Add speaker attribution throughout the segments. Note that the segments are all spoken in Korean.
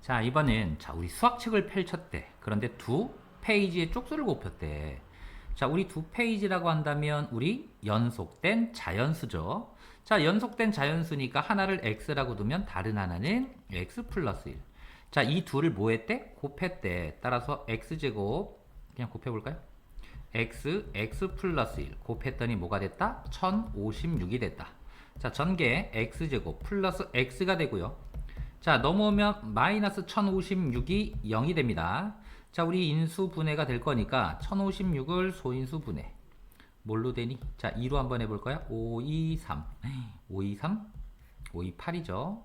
Speaker 1: 자, 이번엔 자, 우리 수학책을 펼쳤대. 그런데 두 페이지의 쪽수를 곱혔대. 자, 우리 두 페이지라고 한다면 우리 연속된 자연수죠. 자, 연속된 자연수니까 하나를 x라고 두면 다른 하나는 x 플러스 1. 자, 이 둘을 뭐 했대? 곱했대. 따라서 x제곱 그냥 곱해 볼까요? x, x 플러스 1 곱했더니 뭐가 됐다? 1056이 됐다. 자, 전개 x제곱 플러스 x가 되고요. 자, 넘어오면 마이너스 1056이 0이 됩니다. 자, 우리 인수 분해가 될 거니까 1056을 소인수 분해. 뭘로 되니? 자, 2로 한번 해볼까요? 5, 2, 3. 5, 2, 3. 5, 2, 8이죠.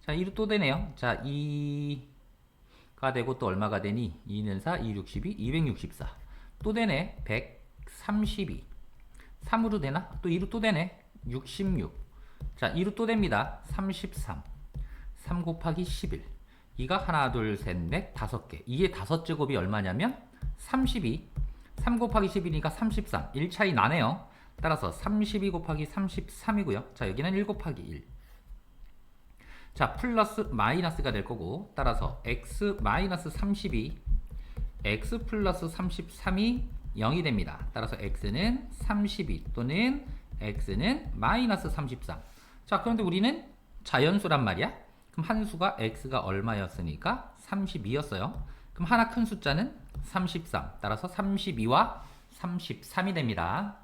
Speaker 1: 자, 2로 또 되네요. 자, 2가 되고 또 얼마가 되니? 2는 4, 2, 62, 264. 또 되네. 132. 3으로 되나? 또 2로 또 되네. 66. 자, 2로 또 됩니다. 33. 3 곱하기 11. 이가 하나, 둘, 셋, 넷, 다섯 개. 이게 다섯 제곱이 얼마냐면 32. 3 곱하기 11이니까 33. 1 차이 나네요. 따라서 32 곱하기 33이고요. 자, 여기는 1 곱하기 1. 자, 플러스 마이너스가 될 거고 따라서 x 마이너스 32 x 플러스 33이 0이 됩니다. 따라서 x는 32 또는 x는 마이너스 33. 자, 그런데 우리는 자연수란 말이야. 그럼 한 수가 x가 얼마였으니까 32였어요. 그럼 하나 큰 숫자는 33. 따라서 32와 33이 됩니다.